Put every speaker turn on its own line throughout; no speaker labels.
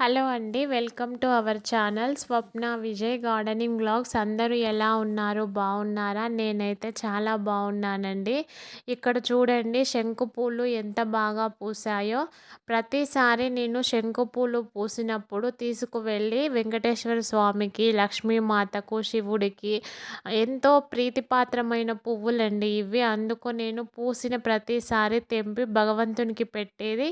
Hello అండి welcome to our channel Swapna Vijay gardening blogs అందరూ ఎలా ఉన్నారు? బాగున్నారా? నేనైతే చాలా బాగున్నానండి. ఇక్కడ చూడండి శంకు పూలు ఎంత బాగా పూసాయో. ప్రతిసారి నేను శంకు పూలు పూసినప్పుడు తీసుకువెళ్ళి వెంకటేశ్వర స్వామికి లక్ష్మీమాతకు శివుడికి ఎంతో ప్రీతిపాత్రమైన పువ్వులండి ఇవి. అందుకు నేను పూసిన ప్రతిసారి తెంపి భగవంతునికి పెట్టేది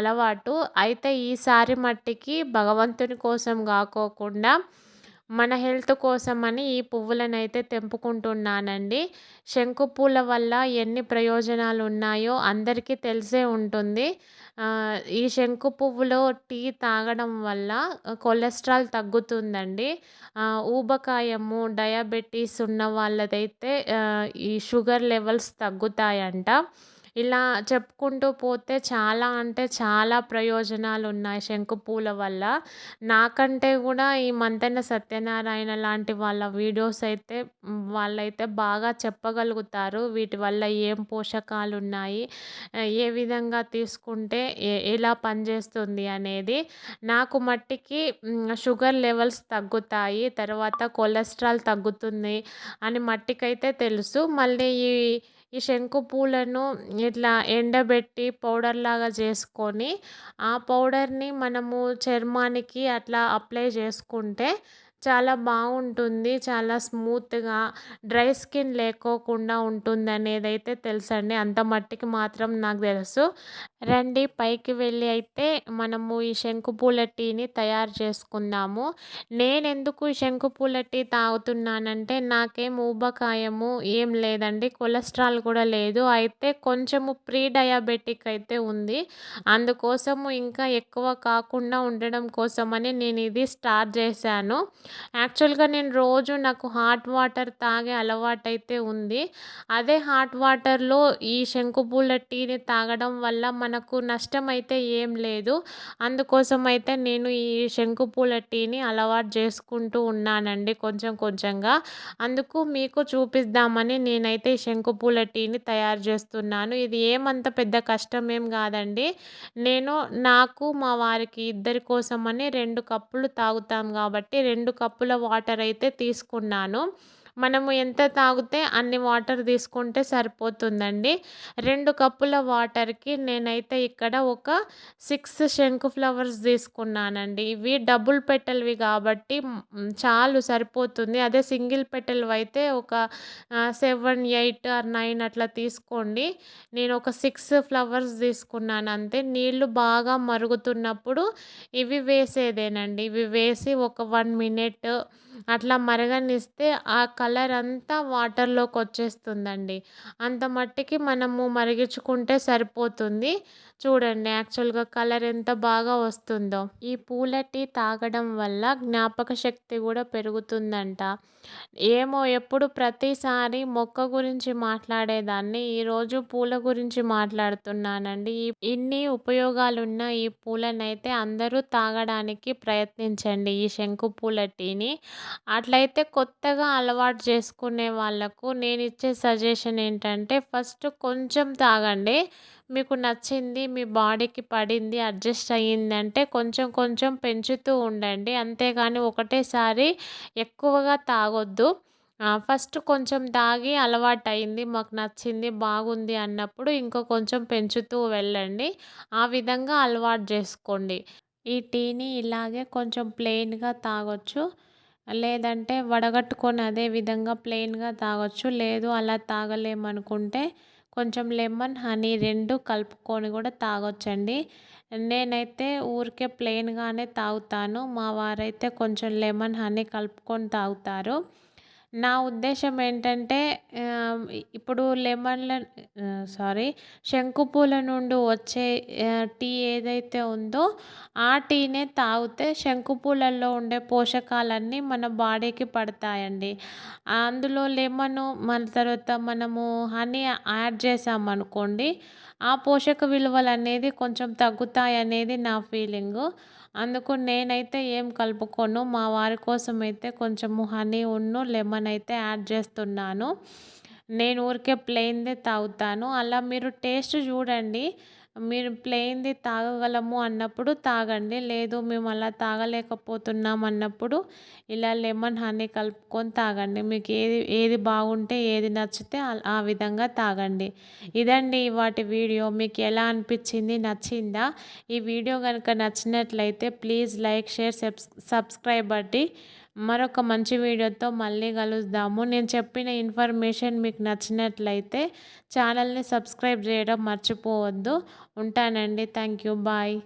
అలవాటు. అయితే ఈసారి మట్టికి భగవంతుని కోసం కాకోకుండా మన హెల్త్ కోసమని ఈ పువ్వులను అయితే తెంపుకుంటున్నానండి. శంకు పూల వల్ల ఎన్ని ప్రయోజనాలు ఉన్నాయో అందరికీ తెలిసే ఉంటుంది. ఈ శంకు పువ్వులో టీ తాగడం వల్ల కొలెస్ట్రాల్ తగ్గుతుందండి. ఊబకాయము డయాబెటీస్ ఉన్న వాళ్ళదైతే ఈ షుగర్ లెవెల్స్ తగ్గుతాయంట. ఇలా చెప్పుకుంటూ పోతే చాలా అంటే చాలా ప్రయోజనాలు ఉన్నాయి శంకుపూల వల్ల. నాకంటే కూడా ఈ మంతెన సత్యనారాయణ లాంటి వాళ్ళ వీడియోస్ అయితే వాళ్ళైతే బాగా చెప్పగలుగుతారు. వీటి వల్ల ఏం పోషకాలు ఉన్నాయి ఏ విధంగా తీసుకుంటే ఎలా పనిచేస్తుంది అనేది. నాకు మట్టికి షుగర్ లెవెల్స్ తగ్గుతాయి తర్వాత కొలెస్ట్రాల్ తగ్గుతుంది అని మట్టికైతే తెలుసు. మళ్ళీ ఈ ఈ శంకు పూలను ఇట్లా ఎండబెట్టి పౌడర్ లాగా చేసుకొని ఆ పౌడర్ని మనము చర్మానికి అట్లా అప్లై చేసుకుంటే చాలా బాగుంటుంది. చాలా స్మూత్గా డ్రై స్కిన్ లేకోకుండా ఉంటుంది అనేది అయితే తెలుసండి. అంత మట్టికి మాత్రం నాకు తెలుసు. రండి పైకి వెళ్ళి అయితే మనము ఈ శంకుపూల టీని తయారు చేసుకుందాము. నేను ఎందుకు శంకుపూల టీ తాగుతున్నానంటే నాకేం ఊబకాయము ఏం లేదండి. కొలెస్ట్రాల్ కూడా లేదు. అయితే కొంచెము ప్రీ డయాబెటిక్ అయితే ఉంది. అందుకోసము ఇంకా ఎక్కువ కాకుండా ఉండడం కోసమని నేను ఇది స్టార్ట్ చేశాను. యాక్చువల్గా నేను రోజు నాకు హాట్ వాటర్ తాగే అలవాటు అయితే ఉంది. అదే హాట్ వాటర్లో ఈ శంకుపూల టీని తాగడం వల్ల మనకు నష్టం అయితే ఏం లేదు. అందుకోసం అయితే నేను ఈ శంకుపూల టీని అలవాటు చేసుకుంటూ ఉన్నానండి కొంచెం కొంచెంగా. అందుకు మీకు చూపిద్దామని నేనైతే ఈ శంకుపూల టీని తయారు చేస్తున్నాను. ఇది ఏమంత పెద్ద కష్టం ఏం కాదండి. నేను నాకు మా వారికి ఇద్దరి కోసమని రెండు కప్పులు తాగుతాం కాబట్టి రెండు కప్పుల వాటర్ అయితే తీసుకున్నాను. మనము ఎంత తాగితే అన్ని వాటర్ తీసుకుంటే సరిపోతుందండి. రెండు కప్పుల వాటర్కి నేనైతే ఇక్కడ ఒక సిక్స్ శంకు ఫ్లవర్స్ తీసుకున్నానండి. ఇవి డబుల్ పెట్టెల్వి కాబట్టి చాలు సరిపోతుంది. అదే సింగిల్ పెట్టెలు అయితే ఒక సెవెన్ ఎయిట్ ఆర్ నైన్ అట్లా తీసుకోండి. నేను ఒక సిక్స్ ఫ్లవర్స్ తీసుకున్నాను అంతే. నీళ్ళు బాగా మరుగుతున్నప్పుడు ఇవి వేసేదేనండి. ఇవి వేసి ఒక వన్ మినిట్ అట్లా మరగనిస్తే ఆ కలర్ అంతా వాటర్లోకి వచ్చేస్తుందండి అంత మట్టికి మనము మరిగించుకుంటే సరిపోతుంది. చూడండి యాక్చువల్గా కలర్ ఎంత బాగా వస్తుందో. ఈ పూల టీ తాగడం వల్ల జ్ఞాపక శక్తి కూడా పెరుగుతుందంట. ఏమో ఎప్పుడు ప్రతిసారి మొక్క గురించి మాట్లాడేదాన్ని. ఈరోజు పూల గురించి మాట్లాడుతున్నానండి. ఇన్ని ఉపయోగాలున్న ఈ పూలనైతే అందరూ తాగడానికి ప్రయత్నించండి ఈ శంకు పూల టీని. అట్లయితే కొత్తగా అలవాటు చేసుకునే వాళ్ళకు నేను ఇచ్చే సజెషన్ ఏంటంటే ఫస్ట్ కొంచెం తాగండి. మీకు నచ్చింది మీ బాడీకి పడింది అడ్జస్ట్ అయ్యిందంటే కొంచెం కొంచెం పెంచుతూ ఉండండి. అంతేగాని ఒకటేసారి ఎక్కువగా తాగొద్దు. ఫస్ట్ కొంచెం తాగి అలవాటు అయింది మాకు నచ్చింది బాగుంది అన్నప్పుడు ఇంకో కొంచెం పెంచుతూ వెళ్ళండి. ఆ విధంగా అలవాటు చేసుకోండి. ఈ టీని ఇలాగే కొంచెం ప్లెయిన్గా తాగొచ్చు. లేదంటే వడగట్టుకొని అదే విధంగా ప్లెయిన్గా తాగొచ్చు. లేదు అలా తాగలేమనుకుంటే కొంచెం లెమన్ హనీ రెండు కలుపుకొని కూడా తాగొచ్చండి. నేనైతే ఊరికే ప్లెయిన్గానే తాగుతాను. మా వారైతే కొంచెం లెమన్ హనీ కలుపుకొని తాగుతారు. నా ఉద్దేశం ఏంటంటే ఇప్పుడు లెమన్ల సారీ శంకుపూల నుండి వచ్చే టీ ఏదైతే ఉందో ఆ టీనే తాగితే శంకుపూలల్లో ఉండే పోషకాలన్నీ మన బాడీకి పడతాయండి. అందులో లెమను మన తర్వాత మనము హనీ యాడ్ చేసామనుకోండి ఆ పోషక విలువలు అనేది కొంచెం తగ్గుతాయి అనేది నా ఫీలింగు. అందుకు నేనైతే ఏం కలుపుకోను. మా వారి కోసం అయితే కొంచెము హనీ ఉన్ను లెమన్ అయితే యాడ్ చేస్తున్నాను. నేను ఊరికే ప్లెయిన్దే తాగుతాను. అలా మీరు టేస్ట్ చూడండి. మీరు ప్లెయిన్‌ది తాగగలము అన్నప్పుడు తాగండి. లేదు మేము అలా తాగలేకపోతున్నాం అన్నప్పుడు ఇలా లెమన్ హనీ కలుపుకొని తాగండి. మీకు ఏది ఏది బాగుంటే ఏది నచ్చితే ఆ విధంగా తాగండి. ఇదండి వాటి వీడియో. మీకు ఎలా అనిపించింది? నచ్చిందా? ఈ వీడియో కనుక నచ్చినట్లయితే ప్లీజ్ లైక్, షేర్, సబ్స్క్రైబ్ అండి. మరొక మంచి వీడియోతో మళ్ళీ కలుద్దాము. నేను చెప్పిన ఇన్ఫర్మేషన్ మీకు నచ్చినట్లయితే ఛానల్ని సబ్స్క్రైబ్ చేయడం మర్చిపోవద్దు. ఉంటానండి. Thank you. బాయ్.